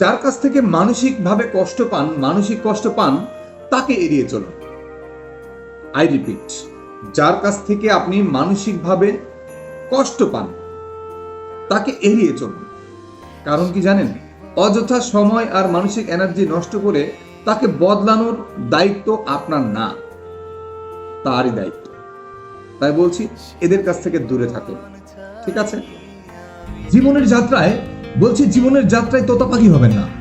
যার কাছ থেকে মানসিকভাবে কষ্ট পান, মানসিক কষ্ট পান, তাকে এড়িয়ে চলুন। আই রিপিট যার কাছ থেকে আপনি মানসিকভাবে কষ্ট পান, তাকে এড়িয়ে চলুন। কারণ কি জানেন? অযথা সময় আর মানসিক এনার্জি নষ্ট করে তাকে বদলানোর দায়িত্ব আপনার না, তারই দায়িত্ব। তাই বলছি, এদের কাছ থেকে দূরে থাকুন। ঠিক আছে? জীবনের যাত্রায় বলছি, জীবনের যাত্রায় তোতা পাখি হবেন না।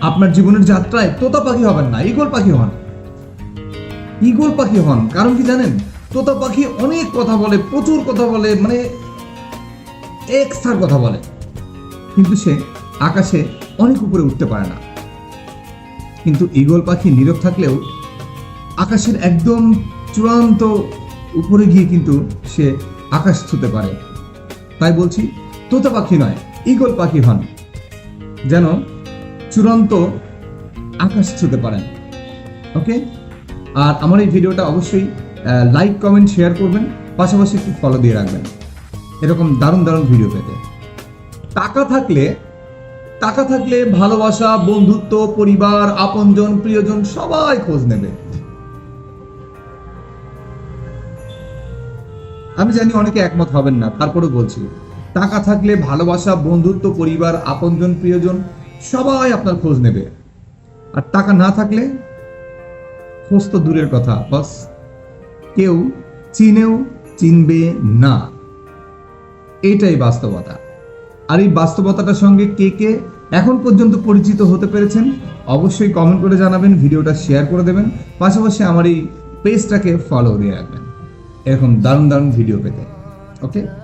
আপনার জীবনের যাত্রায় তোতা পাখি হবেন না ইগল পাখি হন। ইগল পাখি হন? কারণ কি জানেন? তোতা পাখি অনেক কথা বলে, প্রচুর কথা বলে মানে এক্সট্রার কথা বলে। কিন্তু সে আকাশে অনেক উপরে উঠতে পারে না। কিন্তু ঈগল পাখি নীরব থাকলেও আকাশের একদম চূড়ান্ত উপরে গিয়ে কিন্তু সে আকাশ ছুতে পারে। তাই বলছি, তোতা পাখি নয় ঈগল পাখি হন, যেন চূড়ান্ত আকাশ ছুতে পারেন। ওকে আর আমার এই ভিডিওটা অবশ্যই লাইক কমেন্ট শেয়ার করবেন, পাশাপাশি একটু ফলো দিয়ে রাখবেন। এরকম দারুণ দারুণ ভিডিও পেতে। টাকা থাকলে টাকা থাকলে ভালোবাসা, বন্ধুত্ব, পরিবার, আপনজন, প্রিয়জন সবাই খোঁজ নেবে। আমি জানি অনেকে একমত হবেন না, তারপরেও বলছি। টাকা থাকলে ভালোবাসা, বন্ধুত্ব, পরিবার, আপনজন, প্রিয়জন, সবাই আপনার খোঁজ নেবে। আর টাকা না থাকলে খোঁজ তো দূরের কথা, বাস। কেউ চিনেও চিনবে না। এটাই বাস্তবতা। আর এই বাস্তবতাটার সঙ্গে কে কে এখন পর্যন্ত পরিচিত হতে পেরেছেন, অবশ্যই কমেন্ট করে জানাবেন, ভিডিওটা শেয়ার করে দেবেন, পাশাপাশি আমার এই পেজটাকে ফলো দিয়ে রাখবেন। এরকম দারুণ দারুণ ভিডিও পেতে। ওকে